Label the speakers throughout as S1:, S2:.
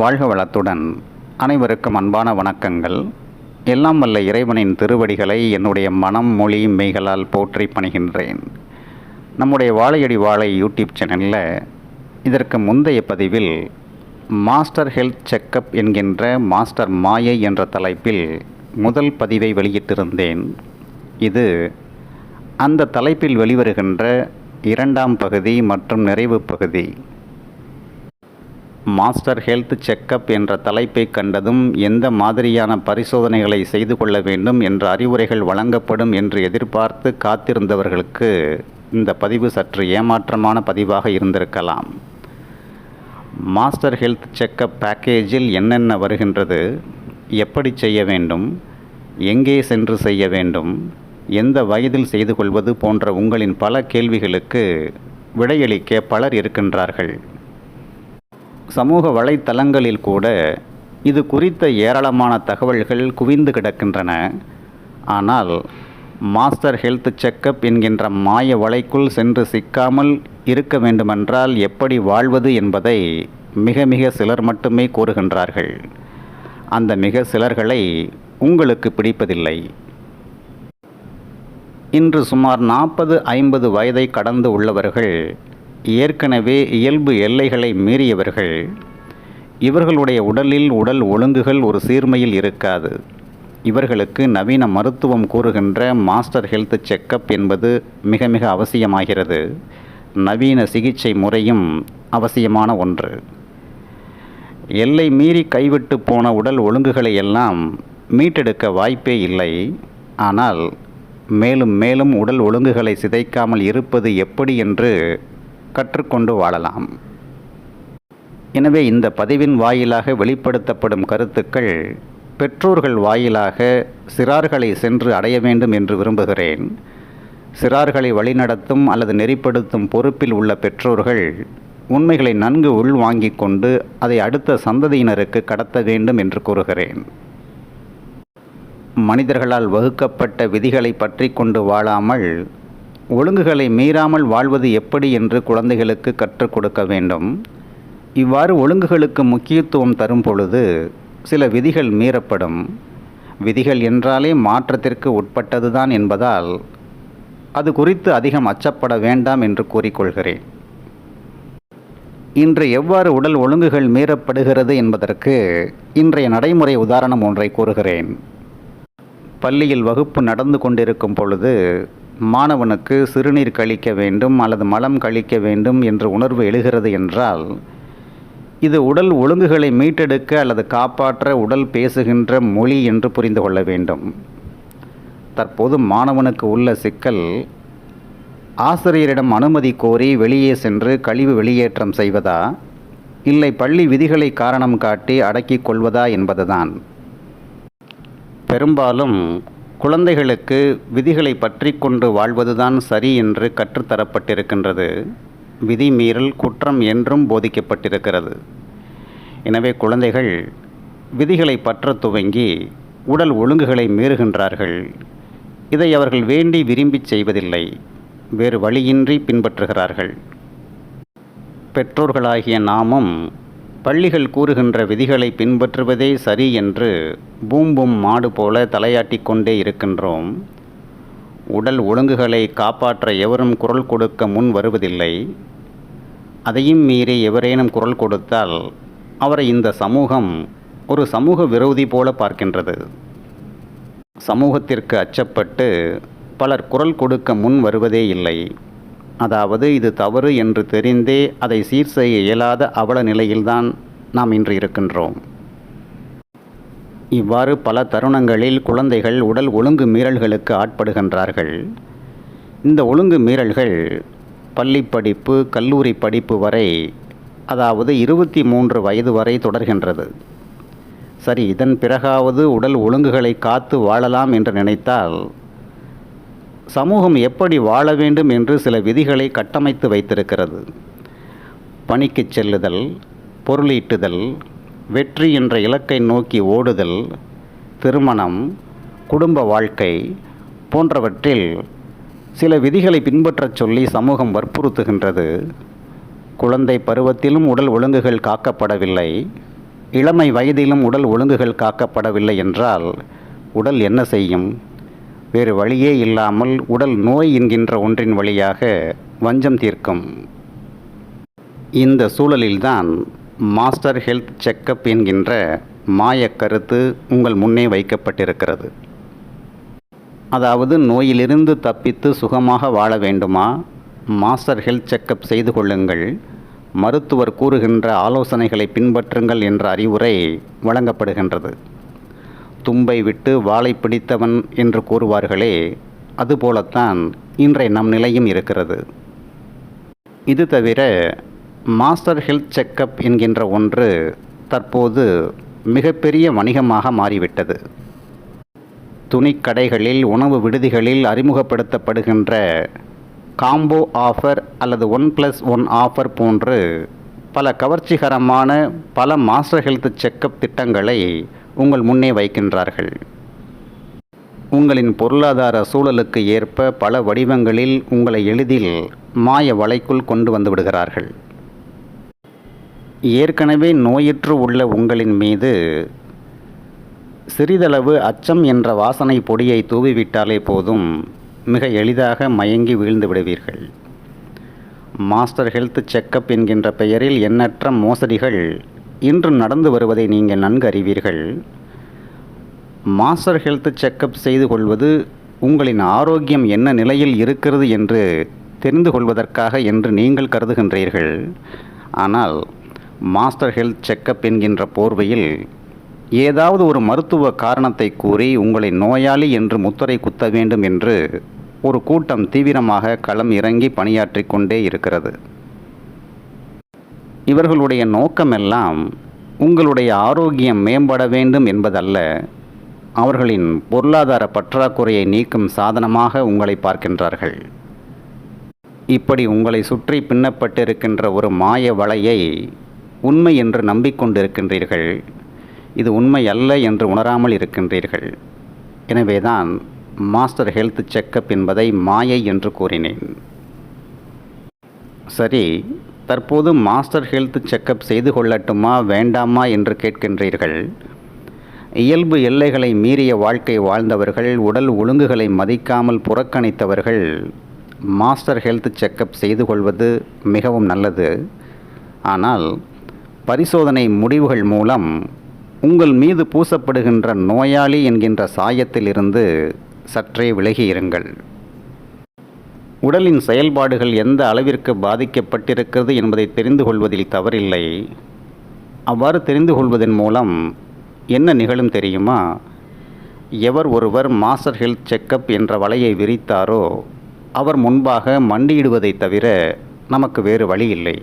S1: வாழ்க வளத்துடன். அனைவருக்கும் அன்பான வணக்கங்கள். எல்லாம் வல்ல இறைவனின் திருவடிகளை என்னுடைய மனம் மொழி மெய்களால் போற்றி பணிகின்றேன். நம்முடைய வாழையடி வாழை யூடியூப் சேனலில் இதற்கு முந்தைய பதிவில் மாஸ்டர் ஹெல்த் செக்கப் என்கின்ற மாஸ்டர் மாயை என்ற தலைப்பில் முதல் பதிவை வெளியிட்டிருந்தேன். இது அந்த தலைப்பில் வெளிவருகின்ற இரண்டாம் பகுதி மற்றும் நிறைவு பகுதி. மாஸ்டர் ஹெல்த் செக்கப் என்ற தலைப்பை கண்டதும் எந்த மாதிரியான பரிசோதனைகளை செய்து கொள்ள வேண்டும் என்ற அறிவுரைகள் வழங்கப்படும் என்று எதிர்பார்த்து காத்திருந்தவர்களுக்கு இந்த பதிவு சற்று ஏமாற்றமான பதிவாக இருந்திருக்கலாம். மாஸ்டர் ஹெல்த் செக்கப் பேக்கேஜில் என்னென்ன வருகின்றது? எப்படி செய்ய வேண்டும்? எங்கே சென்று செய்ய வேண்டும்? எந்த வயதில் செய்து கொள்வது போன்ற உங்களின் பல கேள்விகளுக்கு விடையளிக்க பலர் இருக்கின்றார்கள். சமூக வலைத்தளங்களில் கூட இது குறித்த ஏராளமான தகவல்கள் குவிந்து கிடக்கின்றன. ஆனால் மாஸ்டர் ஹெல்த் செக்கப் என்கின்ற மாய வலைக்குள் சென்று சிக்காமல் இருக்க வேண்டுமென்றால் எப்படி வாழ்வது என்பதை மிக மிக சிலர் மட்டுமே கூறுகின்றார்கள். அந்த மிக சிலர்களை உங்களுக்கு பிடிப்பதில்லை. இன்று சுமார் நாற்பது ஐம்பது வயதை கடந்து உள்ளவர்கள் ஏற்கனவே இயல்பு எல்லைகளை மீறியவர்கள். இவர்களுடைய உடலில் உடல் ஒழுங்குகள் ஒரு சீர்மையில் இருக்காது. இவர்களுக்கு நவீன மருத்துவம் கூறுகின்ற மாஸ்டர் ஹெல்த் செக்கப் என்பது மிக மிக அவசியமாகிறது. நவீன சிகிச்சை முறையும் அவசியமான ஒன்று. எல்லை மீறி கைவிட்டு போன உடல் ஒழுங்குகளை எல்லாம் மீட்டெடுக்க வாய்ப்பே இல்லை. ஆனால் மேலும் மேலும் உடல் ஒழுங்குகளை சிதைக்காமல் இருப்பது எப்படி என்று கற்றுக்கொண்டு வாழலாம். எனவே இந்த பதிவின் வாயிலாக வெளிப்படுத்தப்படும் கருத்துக்கள் பெற்றோர்கள் வாயிலாக சிறார்களை சென்று அடைய வேண்டும் என்று விரும்புகிறேன். சிறார்களை வழிநடத்தும் அல்லது நெறிப்படுத்தும் பொறுப்பில் உள்ள பெற்றோர்கள் உண்மைகளை நன்கு உள்வாங்கிக் கொண்டு அதை அடுத்த சந்ததியினருக்கு கடத்த வேண்டும் என்று கூறுகிறேன். மனிதர்களால் வகுக்கப்பட்ட விதிகளை பற்றி கொண்டு வாழாமல் ஒழுங்குகளை மீறாமல் வாழ்வது எப்படி என்று குழந்தைகளுக்கு கற்றுக் கொடுக்க வேண்டும். இவ்வாறு ஒழுங்குகளுக்கு முக்கியத்துவம் தரும் பொழுது சில விதிகள் மீறப்படும். விதிகள் என்றாலே மாற்றத்திற்கு உட்பட்டதுதான் என்பதால் அது குறித்து அதிகம் அச்சப்பட வேண்டாம் என்று கூறிக்கொள்கிறேன். இன்று எவ்வாறு உடல் ஒழுங்குகள் மீறப்படுகிறது என்பதற்கு இன்றைய நடைமுறை உதாரணம் ஒன்றை கூறுகிறேன். பள்ளியில் வகுப்பு நடந்து கொண்டிருக்கும் பொழுது மாணவனுக்கு சிறுநீர் கழிக்க வேண்டும் அல்லது மலம் கழிக்க வேண்டும் என்ற உணர்வு எழுகிறது என்றால் இது உடல் ஒழுங்குகளை மீட்டெடுக்க அல்லது காப்பாற்ற உடல் பேசுகின்ற மொழி என்று புரிந்து கொள்ள வேண்டும். தற்போது மாணவனுக்கு உள்ள சிக்கல் ஆசிரியரிடம் அனுமதி கோரி வெளியே சென்று கழிவு வெளியேற்றம் செய்வதா? இல்லை பள்ளி விதிகளை காரணம் காட்டி அடக்கிக் கொள்வதா என்பதுதான். பெரும்பாலும் குழந்தைகளுக்கு விதிகளை பற்றி கொண்டு வாழ்வதுதான் சரி என்று கற்றுத்தரப்பட்டிருக்கின்றது. விதி மீறல் குற்றம் என்றும் போதிக்கப்பட்டிருக்கிறது. எனவே குழந்தைகள் விதிகளை பற்ற துவங்கி உடல் ஒழுங்குகளை மீறுகின்றார்கள். இதை அவர்கள் வேண்டி விரும்பி செய்வதில்லை. வேறு வழியின்றி பின்பற்றுகிறார்கள். பெற்றோர்களாகிய நாமும் பள்ளிகள் கூறுகின்ற விதிகளை பின்பற்றுவதே சரி என்று பூம்பும் மாடு போல தலையாட்டி கொண்டே இருக்கின்றோம். உடல் ஒழுங்குகளை காப்பாற்ற எவரும் குரல் கொடுக்க முன் வருவதில்லை. அதையும் மீறி எவரேனும் குரல் கொடுத்தால் அவரை இந்த சமூகம் ஒரு சமூக விரோதி போல பார்க்கின்றது. சமூகத்திற்கு அச்சப்பட்டு பலர் குரல் கொடுக்க முன் வருவதே இல்லை. அதாவது இது தவறு என்று தெரிந்தே அதை சீர் செய்ய இயலாத அவல நிலையில்தான் நாம் இன்று இருக்கின்றோம். இவ்வாறு பல தருணங்களில் குழந்தைகள் உடல் ஒழுங்கு மீறல்களுக்கு ஆட்படுகின்றார்கள். இந்த ஒழுங்கு மீறல்கள் பள்ளி படிப்பு கல்லூரி படிப்பு வரை அதாவது இருபத்தி மூன்று வயது வரை தொடர்கின்றது. சரி இதன் பிறகாவது உடல் ஒழுங்குகளை காத்து வாழலாம் என்று நினைத்தால் சமூகம் எப்படி வாழ வேண்டும் என்று சில விதிகளை கட்டமைத்து வைத்திருக்கிறது. பணிக்கு செல்லுதல் பொருளீட்டுதல் வெற்றி என்ற இலக்கை நோக்கி ஓடுதல் திருமணம் குடும்ப வாழ்க்கை போன்றவற்றில் சில விதிகளை பின்பற்றச் சொல்லி சமூகம் வற்புறுத்துகின்றது. குழந்தை பருவத்திலும் உடல் ஒழுங்குகள் காக்கப்படவில்லை. இளமை வயதிலும் உடல் ஒழுங்குகள் காக்கப்படவில்லை என்றால் உடல் என்ன செய்யும்? வேறு வழியே இல்லாமல் உடல் நோய் என்கின்ற ஒன்றின் வழியாக வஞ்சம் தீர்க்கும். இந்த சூழலில்தான் மாஸ்டர் ஹெல்த் செக்கப் என்கின்ற மாய கருத்து உங்கள் முன்னே வைக்கப்பட்டிருக்கிறது. அதாவது நோயிலிருந்து தப்பித்து சுகமாக வாழ வேண்டுமா? மாஸ்டர் ஹெல்த் செக்கப் செய்து கொள்ளுங்கள். மருத்துவர் கூறுகின்ற ஆலோசனைகளை பின்பற்றுங்கள் என்ற அறிவுரை வழங்கப்படுகின்றது. தும்பை விட்டு வாளை பிடித்தவன் என்று கூறுவார்களே அதுபோலத்தான் இன்றைய நம் நிலையும் இருக்கிறது. இது தவிர மாஸ்டர் ஹெல்த் செக்கப் என்கின்ற ஒன்று தற்போது மிகப்பெரிய வணிகமாக மாறிவிட்டது. துணிக்கடைகளில் உணவு விடுதிகளில் அறிமுகப்படுத்தப்படுகின்ற காம்போ ஆஃபர் அல்லது ஒன் ப்ளஸ் ஒன் ஆஃபர் போன்று பல கவர்ச்சிகரமான பல மாஸ்டர் ஹெல்த் செக்கப் திட்டங்களை உங்கள் முன்னே வைக்கின்றார்கள். உங்களின் பொருளாதார சூழலுக்கு ஏற்ப பல வடிவங்களில் உங்களை எளிதில் மாய வலைக்குள் கொண்டு வந்து விடுகிறார்கள். ஏற்கனவே நோயுற்று உள்ள உங்களின் மீது சிறிதளவு அச்சம் என்ற வாசனை பொடியை தூவிவிட்டாலே போதும் மிக எளிதாக மயங்கி வீழ்ந்து விடுவீர்கள். மாஸ்டர் ஹெல்த் செக்கப் என்கின்ற பெயரில் எண்ணற்ற மோசடிகள் இன்று நடந்து வருவதை நீங்கள் நன்கு அறிவீர்கள். மாஸ்டர் ஹெல்த் செக்கப் செய்து கொள்வது உங்களின் ஆரோக்கியம் என்ன நிலையில் இருக்கிறது என்று தெரிந்து கொள்வதற்காக என்று நீங்கள் கருதுகின்றீர்கள். ஆனால் மாஸ்டர் ஹெல்த் செக்கப் என்கின்ற போர்வையில் ஏதாவது ஒரு மருத்துவ காரணத்தை கூறி உங்களை நோயாளி என்று முத்திரை குத்த வேண்டும் என்று ஒரு கூட்டம் தீவிரமாக களம் இறங்கி பணியாற்றி கொண்டே இருக்கிறது. இவர்களுடைய நோக்கமெல்லாம் உங்களுடைய ஆரோக்கியம் மேம்பட வேண்டும் என்பதல்ல. அவர்களின் பொருளாதார பற்றாக்குறையை நீக்கும் சாதனமாக உங்களை பார்க்கின்றார்கள். இப்படி உங்களை சுற்றி பின்னப்பட்டிருக்கின்ற ஒரு மாய வலையை உண்மை என்று நம்பிக்கொண்டிருக்கின்றீர்கள். இது உண்மை அல்ல என்று உணராமல் இருக்கின்றீர்கள். எனவேதான் மாஸ்டர் ஹெல்த் செக்கப் என்பதை மாயை என்று கூறினேன். சரி தற்போது மாஸ்டர் ஹெல்த் செக்கப் செய்து கொள்ளட்டுமா வேண்டாமா என்று கேட்கின்றீர்கள். இயல்பு எல்லைகளை மீறிய வாழ்க்கை வாழ்ந்தவர்கள் உடல் ஒழுங்குகளை மதிக்காமல் புறக்கணித்தவர்கள் மாஸ்டர் ஹெல்த் செக்கப் செய்து கொள்வது மிகவும் நல்லது. ஆனால் பரிசோதனை முடிவுகள் மூலம் உங்கள் மீது பூசப்படுகின்ற நோயாளி என்கின்ற சாயத்திலிருந்து சற்றே விலகியிருங்கள். உடலின் செயல்பாடுகள் எந்த அளவிற்கு பாதிக்கப்பட்டிருக்கிறது என்பதை தெரிந்து கொள்வதில் தவறில்லை. அவ்வாறு தெரிந்து கொள்வதன் மூலம் என்ன நிகழும் தெரியுமா? எவர் ஒருவர் மாஸ்டர் ஹெல்த் செக்கப் என்ற வலையை விரித்தாரோ அவர் முன்பாக மண்டியிடுவதைத் தவிர நமக்கு வேறு வழி இல்லை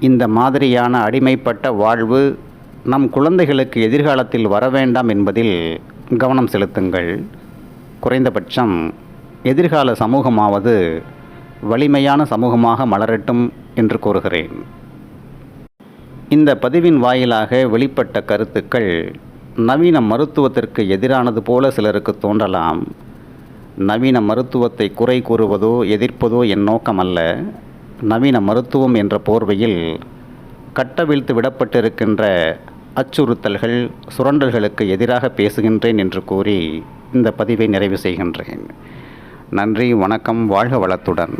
S1: இந்த மாதிரியான அடிமைப்பட்ட வாழ்வு நம் குழந்தைகளுக்கு எதிர்காலத்தில் வர வேண்டாம் என்பதில் கவனம் செலுத்துங்கள். குறைந்தபட்சம் எதிர்கால சமூகமாவது வலிமையான சமூகமாக மலரட்டும் என்று கூறுகிறேன். இந்த பதிவின் வாயிலாக வெளிப்பட்ட கருத்துக்கள் நவீன மருத்துவத்திற்கு எதிரானது போல சிலருக்கு தோன்றலாம். நவீன மருத்துவத்தை குறை கூறுவதோ எதிர்ப்பதோ என் நோக்கமல்ல. நவீன மருத்துவம் என்ற போர்வையில் கட்டவிழ்த்து விடப்பட்டிருக்கின்ற அச்சுறுத்தல்கள் சுரண்டல்களுக்கு எதிராக பேசுகின்றேன் என்று கூறி இந்த பதிவை நிறைவு செய்கின்றேன். நன்றி வணக்கம் வாழ்க வளத்துடன்.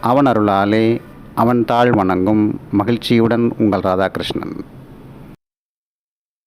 S1: அவன் அருளாலே அவன் தாழ் வணங்கும் மகிழ்ச்சியுடன் உங்கள் ராதாகிருஷ்ணன்.